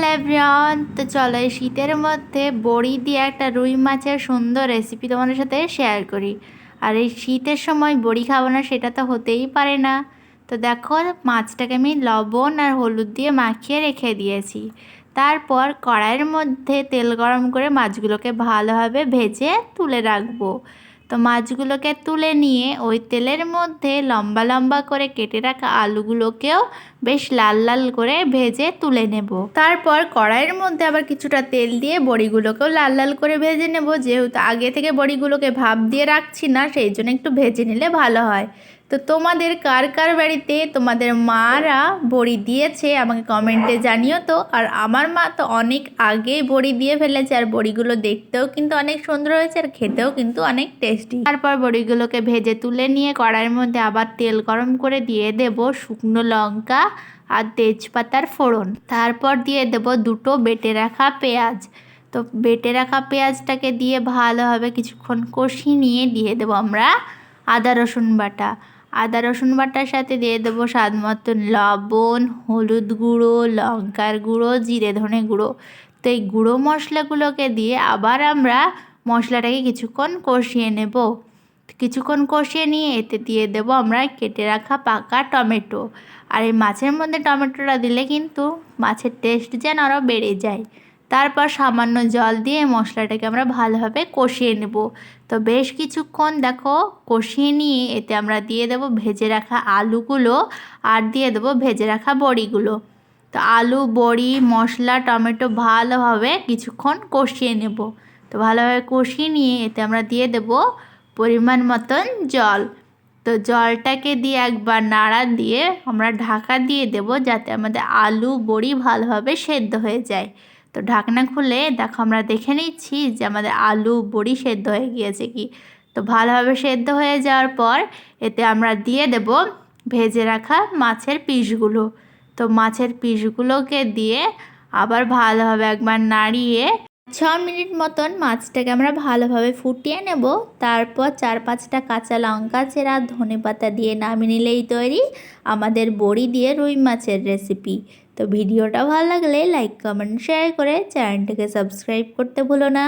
Hello everyone, তো চলো এই শীতের মধ্যে বড়ি দিয়ে একটা রুই মাছের সুন্দর রেসিপি তোমাদের সাথে শেয়ার করি। আর এই শীতের সময় বড়ি খাব না, সেটা তো হতেই পারে না। তো দেখো, মাছটাকে আমি লবণ আর হলুদ দিয়ে মাখিয়ে রেখে দিয়েছি। তারপর কড়াইয়ের মধ্যে তেল গরম করে মাছগুলোকে ভালোভাবে ভেজে তুলে রাখব। তো মাছগুলোকে তুলে নিয়ে ওই তেলের মধ্যে লম্বা লম্বা করে কেটে রাখা আলুগুলোকেও বেশ লাল লাল করে ভেজে তুলে নেব। তারপর কড়াইয়ের মধ্যে আবার কিছুটা তেল দিয়ে বড়িগুলোকেও লাল লাল করে ভেজে নেব। যেহেতু আগে থেকে বড়িগুলোকে ভাপ দিয়ে রাখছি না, সেই জন্য একটু ভেজে নিলে ভালো হয়। তো তোমাদের কার কার বাড়িতে তোমাদের মারা বড়ি দিয়েছে আমাকে কমেন্টে জানিও তো। আর আমার মা তো অনেক আগেই বড়ি দিয়ে ফেলেছে, আর বড়িগুলো দেখতেও কিন্তু অনেক সুন্দর হয়েছে, আর খেতেও কিন্তু অনেক টেস্টি। তারপর বড়িগুলোকে ভেজে তুলে নিয়ে কড়াইয়ের মধ্যে আবার তেল গরম করে দিয়ে দেব শুকনো লঙ্কা আর তেজপাতার ফোড়ন। তারপর দিয়ে দেব দুটো বেটে রাখা পেঁয়াজ। তো বেটে রাখা পেঁয়াজটাকে দিয়ে ভালোভাবে কিছুক্ষণ কষি নিয়ে দিয়ে দেবো আমরা আদা, রসুন বাটা। আদা, রসুন বাটার সাথে দিয়ে দেবো স্বাদ মতন লবণ, হলুদ গুঁড়ো, লঙ্কার গুঁড়ো, জিরে ধনে গুঁড়ো। তো এই গুঁড়ো মশলাগুলোকে দিয়ে আবার আমরা মশলাটাকে কিছুক্ষণ কষিয়ে নেব। কিছুক্ষণ কষিয়ে নিয়ে এতে দিয়ে দেবো আমরা কেটে রাখা পাকা টমেটো। আর এই মাছের মধ্যে টমেটোটা দিলে কিন্তু মাছের টেস্ট যেন আরও বেড়ে যায়। তারপর সামান্য জল দিয়ে মশলাটাকে আমরা ভালোভাবে কষিয়ে নেব। তো বেশ কিছুক্ষণ দেখো কষিয়ে নিয়ে এতে আমরা দিয়ে দেব ভেজে রাখা আলুগুলো আর দিয়ে দেবো ভেজে রাখা বড়িগুলো। তো আলু, বড়ি, মশলা, টমেটো ভালোভাবে কিছুক্ষণ কষিয়ে নেব। তো ভালোভাবে কষিয়ে নিয়ে এতে আমরা দিয়ে দেব পরিমাণ মতন জল। তো জলটাকে দিয়ে একবার নাড়া দিয়ে আমরা ঢাকা দিয়ে দেব যাতে আমাদের আলু বড়ি ভালোভাবে সেদ্ধ হয়ে যায়। তো ঢাকনা খুলে দেখো আমরা দেখে নিচ্ছি যে আমাদের আলু বড়ি সেদ্ধ হয়ে গিয়েছে কি। তো ভালোভাবে সেদ্ধ হয়ে যাওয়ার পর এতে আমরা দিয়ে দেব ভেজে রাখা মাছের পিসগুলো। তো মাছের পিসগুলোকে দিয়ে আবার ভালোভাবে একবার নাড়িয়ে ছ মিনিট মতন মাছটাকে আমরা ভালোভাবে ফুটিয়ে নেব। তারপর চার পাঁচটা কাঁচা লঙ্কা, চেরা, ধনে পাতা দিয়ে নামিয়ে নিলেই তৈরি আমাদের বড়ি দিয়ে রুই মাছের রেসিপি তো ভিডিওটা ভালো লাগলে লাইক কমেন্ট শেয়ার করে চ্যানেলটাকে সাবস্ক্রাইব করতে ভুলো না।